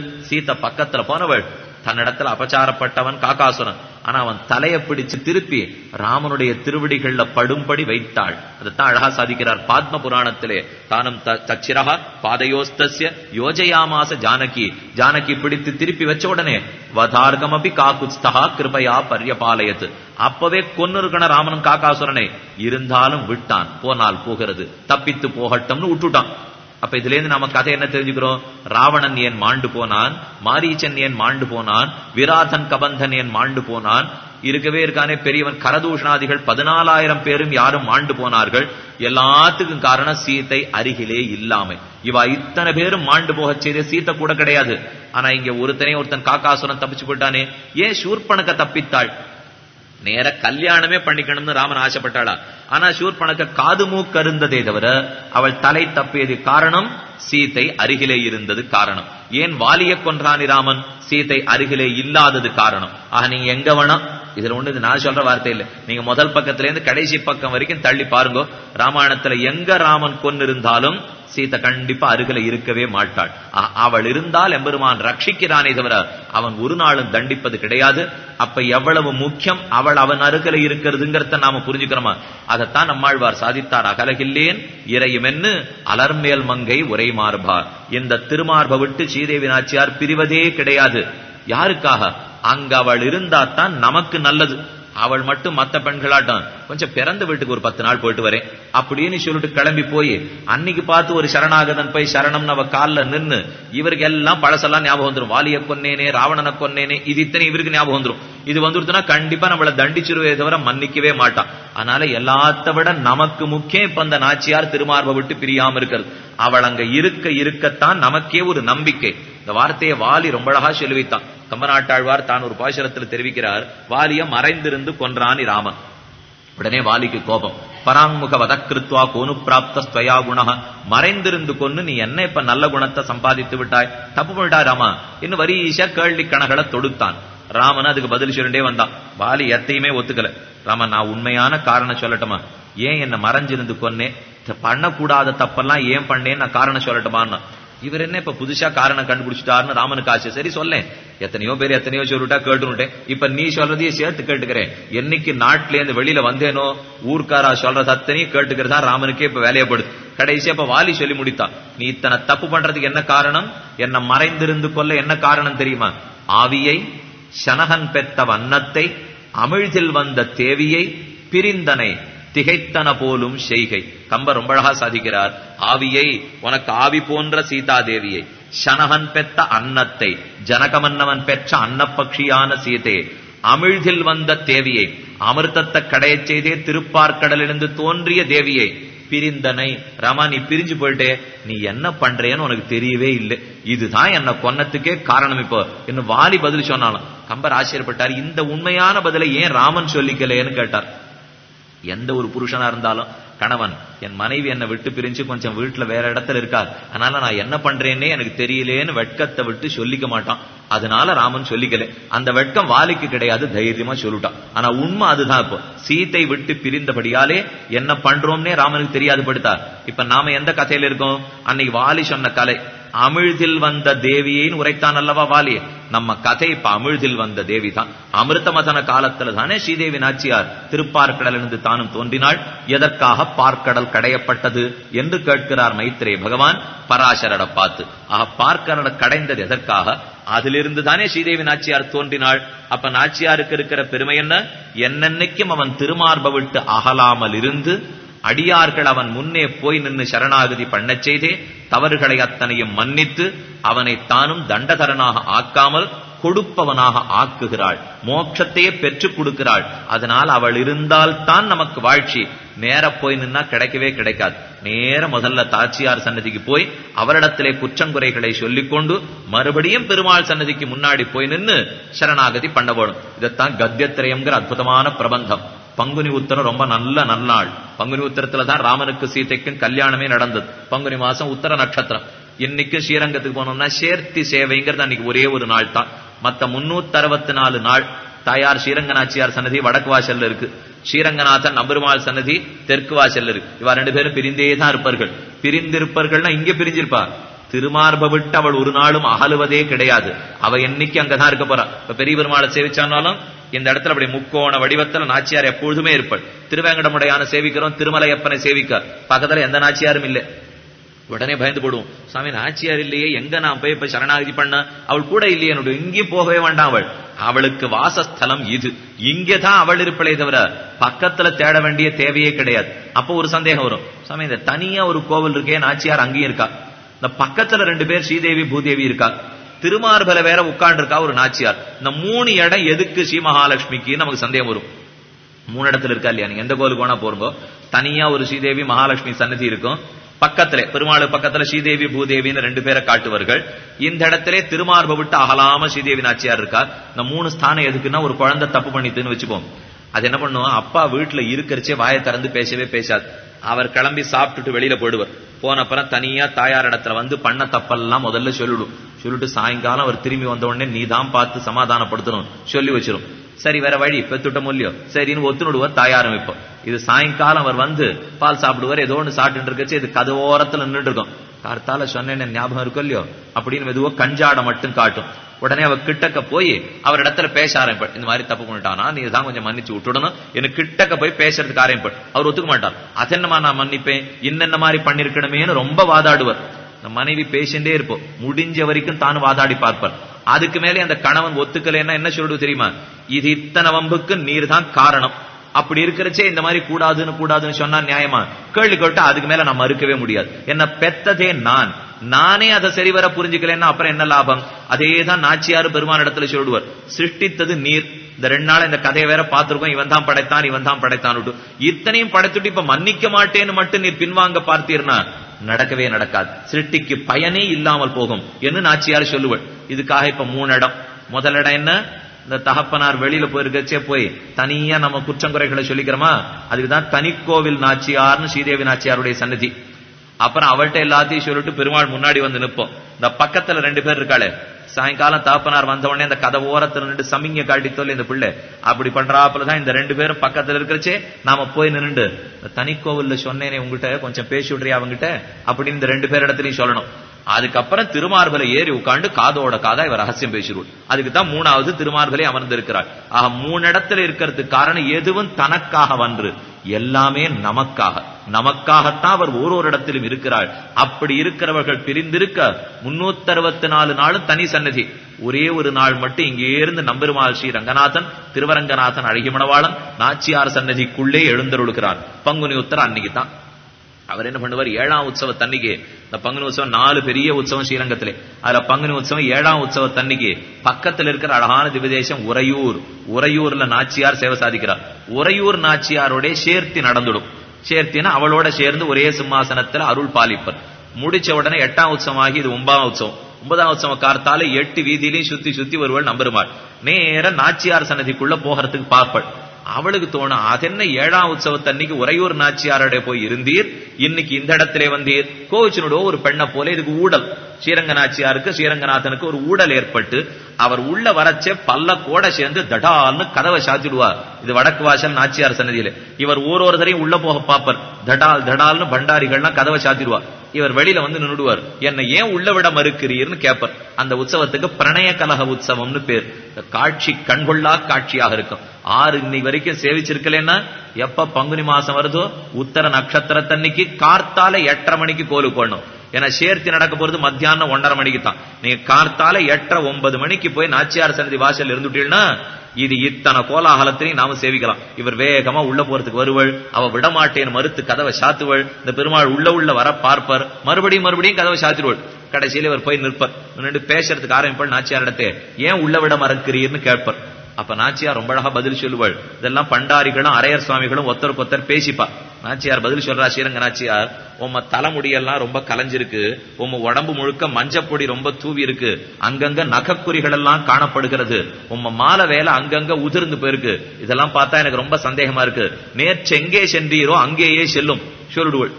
சீத்தை பக்கத்துல போனவள். தன்னிடத்துல அபச்சாரப்பட்டவன் காக்காசுரன். ஆனா அவன் தலையை பிடிச்சு திருப்பி ராமனுடைய திருவடிகள்ல படும்படி வைத்தாள். அதைத்தான் அழகா சாதிக்கிறார். பாத்ம புராணத்திலே தானம் தச்சிரகா பாதையோஸ்தஸ்ய யோஜயாமாச ஜானகி. ஜானகி பிடித்து திருப்பி வச்ச உடனே வதார்கமபி காக்குஸ்தகா கிருபையா பரியபாலயத்து. அப்பவே கொன்னிருக்கணும் ராமனும் காக்காசுரனை இருந்தாலும் விட்டான். போனால் போகிறது. தப்பித்து போகட்டும்னு விட்டுட்டான். அப்ப இதுல இருந்து நம்ம கதை என்ன தெரிஞ்சுக்கிறோம்? ராவணன் ஏன் மாண்டு போனான்? மாரீச்சன் ஏன் மாண்டு போனான்? விராதன் கபந்தன் ஏன் மாண்டு போனான்? இருக்கவே இருக்கானே பெரியவன் கரதூஷணாதிகள் பதினாலாயிரம் பேரும் யாரும் மாண்டு போனார்கள்? எல்லாத்துக்கும் காரணம் சீத்தை அருகிலே இல்லாமை. இவா இத்தனை பேரும் மாண்டு போகச் செய்த சீத்தை கூட கிடையாது. ஆனா இங்க ஒருத்தனே ஒருத்தன் காக்காசுரன் தப்பிச்சு போயிட்டானே. ஏன் சூர்பனக்க தப்பித்தாள்? நேர கல்யாணமே பண்ணிக்கணும்னு ராமன் ஆசைப்பட்டாளா? ஆனா சூர்பனக்க காது மூக்கருந்ததே தவிர அவள் தலை தப்பியது காரணம் சீதை அருகிலே இருந்தது காரணம். ஏன் வாலிய கொன்றானி ராமன்? சீதை அருகிலே இல்லாதது காரணம். ஆக நீங்க எங்க வேணா இதுல ஒண்ணு இது நான் சொல்ற வார்த்தை இல்ல. நீங்க முதல் பக்கத்துல இருந்து கடைசி பக்கம் வரைக்கும் தள்ளி பாருங்க. ராமாயணத்துல எங்க ராமன் கொன்னிருந்தாலும் சீதை கண்டிப்பா அருகில இருக்கவே மாட்டாள். அ- அவள் இருந்தால் எம்பெருமான் ரட்சிக்கிறானே தவிர அவன் ஒரு நாளும் தண்டிப்பது கிடையாது. அப்ப எவ்வளவு முக்கியம் அவள் அவன் அருகில இருக்கிறதுங்கிறத நாம புரிஞ்சுக்கிறோமா? அதைத்தான் நம்மாழ்வார் சாதித்தார் அகலகில்லேன் இறையுமென்னு அலர்மேல் மங்கை உரை மார்பா இந்த திருமார்பை விட்டு ஸ்ரீதேவி நாச்சியார் பிரிவதே கிடையாது. யாருக்காக? அங்க அவள் இருந்தாத்தான் நமக்கு நல்லது. அவள் மட்டும் மத்த பெண்களாட்டம். கொஞ்சம் பிறந்த வீட்டுக்கு ஒரு பத்து நாள் போயிட்டு வரேன். அப்படின்னு சொல்லிட்டு கிளம்பி போய் அன்னைக்கு பார்த்து ஒரு சரணாகதன் போய் சரணம்னு அவ கால்ல நின்று இவருக்கு எல்லாம் பழசெல்லாம் ஞாபகம் வந்துடும் வாலிய கொன்னேனே ராவணனை கொன்னேனே இது இத்தனை இவருக்கு ஞாபகம் வந்துரும். இது வந்துருதுன்னா கண்டிப்பா நம்மள தண்டிச்சிருவே தவிர மன்னிக்கவே மாட்டான். அதனால எல்லாத்த விட நமக்கு முக்கியம் இப்ப அந்த நாச்சியார் திருமார்பை விட்டு பிரியாம இருக்கிறது. அவள் அங்க இருக்க இருக்கத்தான் நமக்கே ஒரு நம்பிக்கை. இந்த வார்த்தையை வாலி ரொம்ப அழகா சொல்லி வைத்தான் கம்பநாட்டாழ்வார் தான் ஒரு பாசுரத்தில் தெரிவிக்கிறார் வாலிய மறைந்திருந்து கொன்றானி ராமன். உடனே வாலிக்கு கோபம். பராங்முக வதக்கிருத்வா கோனு பிராப்த ஸ்வயா குணஹ. மறைந்திருந்து கொன்னு நீ என்ன இப்ப நல்ல குணத்தை சம்பாதித்து விட்டாய்? தப்பு பண்ணிட்டா ராமா? இன்னும் வரிசா கேள்வி கணகளை தொடுத்தான். ராமன் அதுக்கு பதில் சொல்லிட்டே வந்தான். வாலி எத்தையுமே ஒத்துக்கல. ராமன் நான் உண்மையான காரணம் சொல்லட்டுமா? ஏன் என்ன மறைஞ்சிருந்து கொன்னே? பண்ணக்கூடாத தப்பெல்லாம் ஏன் பண்ணேன்னு நான் காரணம் சொல்லட்டுமான்னு? இவர் என்ன இப்ப புதுசா காரணம் கண்டுபிடிச்சிட்டாருன்னு ராமனுக்கு ஆசை சரி சொல்லேன். எத்தனையோ பேர் எத்தனையோ சொல்லிட்டா கேட்டுனுட்டேன் இப்ப நீ சொல்றதையும் சேர்த்து கேட்டுக்கிறேன். என்னைக்கு நாட்டில இருந்து வெளியில வந்தேனோ ஊர்க்காரா சொல்றது அத்தனையும் கேட்டுக்கிறதா ராமனுக்கே இப்ப வேலையப்படுது. கடைசியா இப்ப வாலி சொல்லி முடித்தான். நீ இத்தனை தப்பு பண்றதுக்கு என்ன காரணம்? என்ன மறைந்திருந்து கொள்ள என்ன காரணம் தெரியுமா? ஆவியை சனகன் பெற்ற வண்ணத்தை அமிழ்தில் வந்த தேவியை பிரிந்தனை திகைத்தன போலும் செய்கை. கம்ப ரொம்ப அழகா சாதிக்கிறார். ஆவியை உனக்கு ஆவி போன்ற சீதா தேவியை. சனகன் பெற்ற அன்னத்தை ஜனகமன்னவன் பெற்ற அன்னப்பக்ஷியான சீதே அமிழ்தில் வந்த தேவியை அமிர்தத்தை கடையச் செய்தே திருப்பார்க்கடலிலிருந்து தோன்றிய தேவியை பிரிந்தனை ராமா நீ பிரிஞ்சு போயிட்டே நீ என்ன பண்றேன்னு உனக்கு தெரியவே இல்லை. இதுதான் என்ன கொன்னத்துக்கே காரணம் இப்போ. என்ன வாலி பதில் சொன்னாலும் கம்பர் ஆச்சரியப்பட்டார். இந்த உண்மையான பதிலை ஏன் ராமன் சொல்லிக்கலையேன்னு கேட்டார். எந்த ஒரு புருஷனா இருந்தாலும் கணவன் என் மனைவி என்னை விட்டு பிரிஞ்சு கொஞ்சம் வீட்டுல வேற இடத்துல இருக்கார் அதனால நான் என்ன பண்றேன்னே எனக்கு தெரியலேன்னு வெட்கத்தை விட்டு சொல்லிக்க மாட்டான். அதனால ராமன் சொல்லிக்கல. அந்த வெட்கம் வாலிக்கு கிடையாது தைரியமா சொல்லிட்டான். ஆனா உண்மை அதுதான் இப்போ. சீத்தை விட்டு பிரிந்தபடியாலே என்ன பண்றோம்னே ராமனுக்கு தெரியாது படுத்தார் இப்ப நாம எந்த கதையில இருக்கோம்? அன்னைக்கு வாலி சொன்ன கலை. அமிழ்தில் வந்த தேவியைன்னு உரைத்தான் அல்லவா வாலி? நம்ம கதை இப்ப அமிழ்தில் வந்த தேவி தான். அமிர்தமதன காலத்துல தானே ஸ்ரீதேவி நாச்சியார் திருப்பார்க்கடலிருந்து தானும் தோன்றினாள். எதற்காக பார்க்கடல் கடையப்பட்டது என்று கேட்கிறார் மைத்ரே பகவான். பராசரட பார்த்து ஆக பார்க்கடல் கடைந்தது எதற்காக? அதிலிருந்து தானே ஸ்ரீதேவி நாச்சியார் தோன்றினாள். அப்ப நாச்சியாருக்கு இருக்கிற பெருமை என்ன? என்னென்னைக்கும் அவன் திருமார்ப விட்டு அகலாமல் இருந்து அடியார்கள் அவன் முன்னே போய் நின்னு சரணாகதி பண்ணச் செய்தே தவறுகளை அத்தனையும் மன்னித்து அவனை தானும் தண்டதரனாக ஆக்காமல் கொடுப்பவனாக ஆக்குகிறாள். மோட்சத்தையே பெற்றுக் கொடுக்கிறாள். அதனால் அவள் இருந்தால் தான் நமக்கு வாழ்ச்சி. நேர போய் நின்னா கிடைக்கவே கிடைக்காது. நேர முதல்ல தாச்சியார் சன்னதிக்கு போய் அவரிடத்திலே குற்றங்குறைகளை சொல்லிக்கொண்டு மறுபடியும் பெருமாள் சன்னதிக்கு முன்னாடி போய் நின்னு சரணாகதி பண்ண வேணும் இதைத்தான் கத்தியத்திரயம்ங்கிற அற்புதமான பிரபந்தம். பங்குனி உத்தரம் ரொம்ப நல்ல நன்னாள். பங்குனி உத்தரத்துல தான் ராமனுக்கு சீதைக்கும் கல்யாணமே நடந்தது. பங்குனி மாசம் உத்தர நட்சத்திரம். இன்னைக்கும் ஸ்ரீரங்கத்துக்கு போனோம்னா சேர்த்தி சேவைங்கிறது அன்னைக்கு ஒரே ஒரு நாள் தான். மத்த முன்னூத்தி அறுபத்தி நாலு நாள் தாயார் ஸ்ரீரங்கநாச்சியார் சன்னதி வடக்கு வாசல்ல இருக்கு. ஸ்ரீரங்கநாதன் நபருமாள் சன்னதி தெற்கு வாசல்ல இருக்கு. இவா ரெண்டு பேரும் பிரிந்தே தான் இருப்பார்கள். பிரிந்திருப்பார்கள்னா இங்க பிரிஞ்சிருப்பா. திருமார்ப விட்டு அவள் ஒரு நாளும் அகலுவதே கிடையாது. அவ என்னைக்கு அங்கதான் இருக்க போறா. இப்ப பெரிய பெருமாளை சேவிச்சானாலும் இந்த இடத்துல அப்படி முக்கோண வடிவத்துல நாச்சியார் எப்பொழுதுமே இருப்பாள் திருவேங்கடமுடையான சேவிக்கிறோம் திருமலையப்பனை சேவிக்க. பக்கத்துல எந்த நாச்சியாரும் இல்லை. உடனே பயந்து போடுவோம். சாமி நாச்சியார் இல்லையே எங்க நான் போய் இப்ப சரணாகதி பண்ண? அவள் கூட இல்லையே என்னோட இங்கேயும் போகவே வேண்டாம் அவள். அவளுக்கு வாசஸ்தலம் இது. இங்கதான் அவள் இருப்பளே தவிர பக்கத்துல தேட வேண்டிய தேவையே கிடையாது. அப்போ ஒரு சந்தேகம் வரும். சாமி இந்த தனியா ஒரு கோவில் இருக்கே நாச்சியார் அங்கேயும் இருக்கா? இந்த பக்கத்துல ரெண்டு பேர் ஸ்ரீதேவி பூதேவி இருக்கா? திருமார்பல வேற உட்கார்ந்து இருக்கா ஒரு நாச்சியார். இந்த மூணு இடம் எதுக்கு ஸ்ரீ மகாலட்சுமிக்கு நமக்கு சந்தேகம் வரும். மூணு இடத்துல இருக்கா இல்லையா? நீங்க எந்த கோவிலுக்கு வேணா போறோம் தனியா ஒரு ஸ்ரீதேவி மகாலட்சுமி சன்னதி இருக்கும். பக்கத்துல பெருமாள் பக்கத்துல ஸ்ரீதேவி பூதேவின்னு ரெண்டு பேரை காட்டுவார்கள். இந்த இடத்திலே திருமார்ப விட்டு அகலாம ஸ்ரீதேவி நாச்சியார் இருக்கா இந்த மூணு ஸ்தானம் எதுக்குன்னா ஒரு குழந்தை தப்பு பண்ணிட்டுன்னு வச்சுப்போம் அது என்ன பண்ணுவோம் அப்பா வீட்டுல இருக்கிறச்சே வாயை திறந்து பேசவே பேசாது. அவர் கிளம்பி சாப்பிட்டுட்டு வெளியில போயிடுவார். போனப்பறம் தனியா தாயார் இடத்துல வந்து பண்ண தப்பெல்லாம் முதல்ல சொல்லிடும் சொல்லிட்டு சாயங்காலம் அவர் திரும்பி வந்த உடனே நீ தான் பார்த்து சமாதானப்படுத்தணும். சொல்லி வச்சிரும். சரி வேற வழி. பெத்துட்ட இல்லையோ? சரின்னு ஒத்துணுடுவார் தாயாரும் ஆரம்பிப்போம் இது சாயங்காலம் அவர் வந்து பால் சாப்பிடுவார் ஏதோ ஒன்று சாப்பிட்டு இருக்கச்சு இது கதவோரத்துல நின்று இருக்கும் கார்த்தால சொன்னேன் ஞாபகம் இருக்கும் இல்லையோ? அப்படின்னு மெதுவோ கஞ்சாட மட்டும் காட்டும். உடனே அவ கிட்டக்க போய் அவர் இடத்துல பேச ஆரம்பிப்பாள் இந்த மாதிரி தப்பு பண்ணிட்டானா? நீ தான் கொஞ்சம் மன்னிச்சு விட்டுடணும். எனக்கு கிட்டக்க போய் பேசுறதுக்கு ஆரம்பிப்பாள் அவர் ஒத்துக்க மாட்டார். அதென்னமா நான் மன்னிப்பேன்? இன்னென்ன மாதிரி பண்ணிருக்கணுமேனு ரொம்ப வாதாடுவார். மனைவி பேசிண்டே இருப்போம். முடிஞ்ச வரைக்கும் தான் வாதாடி பார்ப்பார் அதுக்கு மேலே அந்த கணவன் ஒத்துக்கலைன்னா என்ன சொல்றது தெரியுமா? இது இத்தனை வம்புக்கு நீர் தான் காரணம். அப்படி இருக்கிறச்சே இந்த மாதிரி கூடாதுன்னு கூடாதுன்னு சொன்னா நியாயமா? கேள்வி கேட்டா அதுக்கு மேல நான் மறுக்கவே முடியாது. என்ன பெத்ததே நான். நானே அதை சரிவர புரிஞ்சுக்கலன்னா அப்புறம் என்ன லாபம்? அதே தான் நாச்சியாரு பெருமான இடத்துல சொல்லுவார். சிருஷ்டித்தது நீர். இந்த ரெண்டு நாள் இந்த கதையை வேற பார்த்திருக்கோம். இவன் தான் படைத்தான் இவன் தான் படைத்தான் இத்தனையும் படைத்துட்டு இப்ப மன்னிக்க மாட்டேன்னு மட்டும் நீர் பின்வாங்க பார்த்தீர்னா நடக்கவே நடக்காது. சிருஷ்டிக்கு பயனே இல்லாமல் போகும் என்று நாச்சியார் சொல்லுவள் இதுக்காக இப்ப மூணு இடம். முதல் இடம் என்ன? இந்த தகப்பனார் வெளியில போயிருக்கச்சே போய் தனியா நம்ம குற்றங்குறைகளை சொல்லிக்கிறோமா? அதுக்குதான் தனிக்கோவில் நாச்சியார்னு ஸ்ரீதேவி நாச்சியாருடைய சன்னதி. அப்புறம் அவள்கிட்ட எல்லாத்தையும் சொல்லிட்டு பெருமாள் முன்னாடி வந்து நிற்போம். இந்த பக்கத்துல ரெண்டு பேர் இருக்காளே. சாயங்காலம் தாப்பனார் வந்த உடனே அந்த கதை ஓரத்துல நின்று சமிங்க காட்டி சொல்லி இந்த பிள்ளை. அப்படி பண்றாப்புலதான் இந்த ரெண்டு பேரும் பக்கத்துல இருக்கிறச்சே நாம போய் நின்று தனிக்கோவில்ல சொன்னேனே உங்ககிட்ட கொஞ்சம் பேசி விடுறியா அவங்ககிட்ட அப்படின்னு இந்த ரெண்டு பேர் இடத்துலயும் சொல்லணும். அதுக்கப்புறம் திருமார்பலை ஏறி உட்காந்து காதோட காதா இவர் ரகசியம் பேசிடுவார் அதுக்கு தான் மூணாவது திருமார்பலை அமர்ந்திருக்கிறார் ஆக மூணு இடத்துல இருக்கிறதுக்கு காரணம் எதுவும் தனக்காக வன்று எல்லாமே நமக்காக. நமக்காகத்தான் அவர் ஓரோரு இடத்திலும் இருக்கிறாள் அப்படி இருக்கிறவர்கள் பிரிந்திருக்க முன்னூத்தி அறுபத்தி நாலு நாளும் தனி சன்னதி. ஒரே ஒரு நாள் மட்டும் இங்கே இருந்து நம்பெருமாள் ஸ்ரீ ரங்கநாதன் திருவரங்கநாதன் அழகிமணவாளன் நாச்சியார் சன்னதிக்குள்ளே எழுந்தருளுகிறார். பங்குனி உத்தர அன்னைக்கு தான். அவர் என்ன பண்ணுவார்? ஏழாம் உற்சவ தன்னிக்கு இந்த பங்குனி உற்சவம் நாலு பெரிய உற்சவம் ஸ்ரீரங்கத்திலே. அதுல பங்குனி உற்சவம் ஏழாம் உற்சவ தன்னிக்கு பக்கத்துல இருக்கிற அழகான திவதேசம் உறையூர். உறையூர்ல நாச்சியார் சேவை சாதிக்கிறார். உறையூர் நாச்சியாரோட சேர்த்தி நடந்துடும். சேர்த்தினா அவளோட சேர்ந்து ஒரே சிம்மாசனத்துல அருள் பாலிப்பர். முடிச்ச உடனே எட்டாம் உற்சவமாகி இது ஒன்பதாம் உற்சவம். ஒன்பதாம் உற்சவ கார்த்தால எட்டு வீதியிலையும் சுத்தி சுத்தி ஒருவள் நம்பருமாள். நேர நாச்சியார் சன்னதிக்குள்ள போகிறதுக்கு பார்ப்பள். அவளுக்கு தோணும் அதென்ன ஏழாம் உற்சவத்தன்னைக்கு உறையூர் நாச்சியாரோட போய் இருந்தீர்? இன்னைக்கு இந்த இடத்திலே வந்தீர். கோவிச்சனோட ஒரு பெண்ணை போல இதுக்கு ஊடல். ஸ்ரீரங்கநாச்சியாருக்கு ஸ்ரீரங்கநாதனுக்கு ஒரு ஊடல் ஏற்பட்டு அவர் உள்ள வரச்சே பல்ல கூட சேர்ந்து தடால்னு கதவை சாத்திடுவார். இது வடக்கு வாசல் நாச்சியார் சன்னதியில. இவர் ஒருத்தரையும் உள்ள போக பார்ப்பார். தடால் தடால்னு பண்டாரிகள்லாம் கதவை சாத்திடுவார். இவர் வெளியில வந்து நின்றுடுவார் என்னை ஏன் உள்ள விட மறுக்கிறீர்னு கேப்பர் அந்த உற்சவத்துக்கு பிரணய கலக உற்சவம்னு பேர். காட்சி கண்கொள்ளா காட்சியாக இருக்கும். ஆறு இன்னைக்கு வரைக்கும் சேவிச்சிருக்கலன்னா எப்ப பங்குனி மாசம் வருதோ உத்தர நட்சத்திரத்தன்னைக்கு கார்த்தால எட்டரை மணிக்கு கோலு போடணும். ஏன்னா சேர்த்து நடக்க போறது மத்தியானம் ஒன்றரை மணிக்கு தான். நீங்க கார்த்தால எட்டரை ஒன்பது மணிக்கு போய் நாச்சியார் சன்னதி வாசல் இருந்துட்டீங்கன்னா இது இத்தனை கோலாகலத்திலையும் நாம சேவிக்கலாம். இவர் வேகமா உள்ள போறதுக்கு வருவள் அவ விடமாட்டேன் மறுத்து கதவை சாத்துவள் இந்த பெருமாள் உள்ள உள்ள வர பார்ப்பர். மறுபடியும் மறுபடியும் கதவை சாத்திடுவள். கடைசியில இவர் போய் நிற்பர். நின்று பேசுறதுக்கு ஆரம்பிப்பாள் நாச்சியார் இடத்தே ஏன் உள்ள விட மறக்கிறீர்னு கேட்பர். அப்ப நாச்சியார் ரொம்ப அழகா பதில் சொல்லுவாள். இதெல்லாம் பண்டாரிகளும் அரையர் சுவாமிகளும் ஒருத்தருக்கு ஒருத்தர் பேசிப்பா. நாச்சியார் பதில் சொல்றா ஸ்ரீரங்க நாச்சியார் உம்ம தலைமுடியெல்லாம் ரொம்ப கலைஞ்சிருக்கு. உம்ம உடம்பு முழுக்க மஞ்சப்பொடி ரொம்ப தூவி இருக்கு அங்கங்க நகக்குறிகள் எல்லாம் காணப்படுகிறது. உம்ம மாலை வேலை அங்கங்க உதிர்ந்து போயிருக்கு. இதெல்லாம் பார்த்தா எனக்கு ரொம்ப சந்தேகமா இருக்கு. நேற்று எங்கே சென்றீரோ அங்கேயே செல்லும். சொல்லிடுவள்